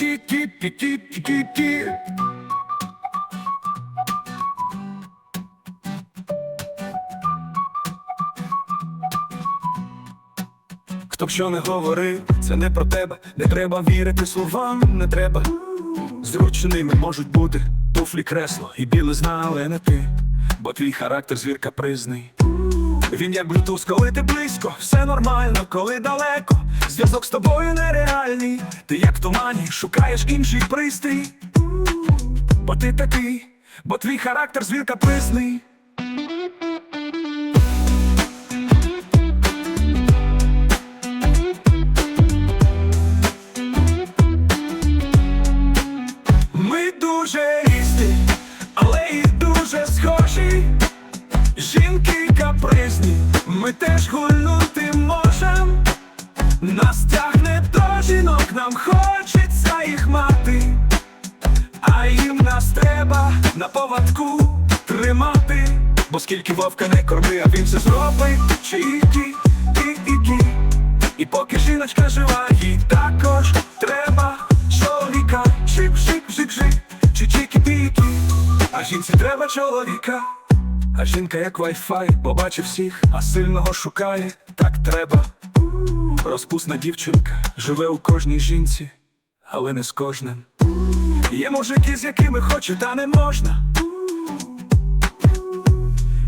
Чі-ті-ті-ті-ті-ті. Хто б що не говорив, це не про тебе, не треба вірити словам, не треба. Зручними можуть бути туфлі кресло і білизна, але не ти, бо твій характер звір капризний. Він як блютуз, коли ти близько, все нормально, коли далеко. Зв'язок з тобою нереальний. Ти як в тумані, шукаєш інший пристрій. Бо ти такий, бо твій характер звір капризний. Ми дуже різні, але і дуже схожі. Жінки капризні, ми теж гульнути жінок, нам хочеться їх мати, а їм нас треба на поводку тримати. Бо скільки вовка не корми, а він все зробить чікі, і-і-кі. І поки жіночка жива, їй також треба чоловіка. Шик, шик, шик, шик, чи чікі пікі. А жінці треба чоловіка. А жінка як вайфай, побачив всіх, а сильного шукає, так треба. Розпусна дівчинка живе у кожній жінці, але не з кожним. Є мужики, з якими хоче, та не можна.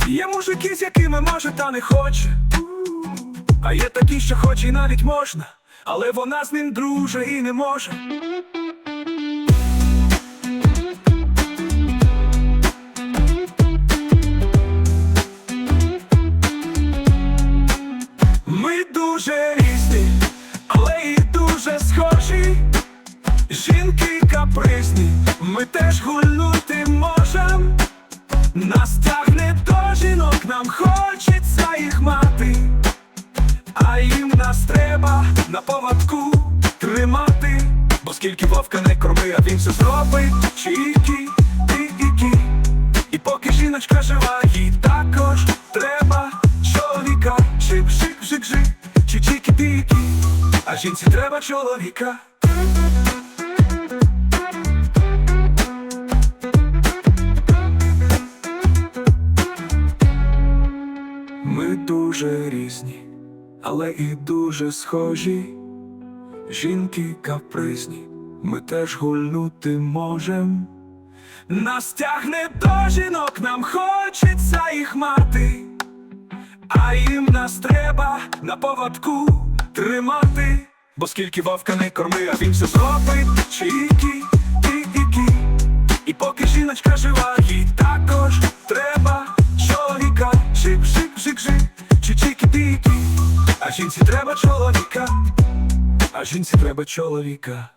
Є мужики, з якими може, та не хоче. А є такі, що хоче і навіть можна, але вона з ним друже і не може. Ми дуже дуже схожі. Жінки капризні, ми теж гульнути можем. Нас тягне до жінок, нам хочеться їх мати, а їм нас треба на поводку тримати. Бо скільки вовка не корми, а він все зробить чікі, і-і-кі. І поки жіночка жива, їй також треба чоловіка. Шик, шик, шик, шик, чи чікі пікі. А жінці треба чоловіка. Ми дуже різні, але і дуже схожі. Жінки капризні, ми теж гульнути можем. Нас тягне до жінок, нам хочеться їх мати, а їм нас треба на поводку тримати. Бо скільки вовка не корми, а він все зробить чікі, і-і-кі. І поки жіночка жива, їй також треба чоловіка. Шик, шик, шик, шик, чи чікі пікі. А жінці треба чоловіка, а жінці треба чоловіка.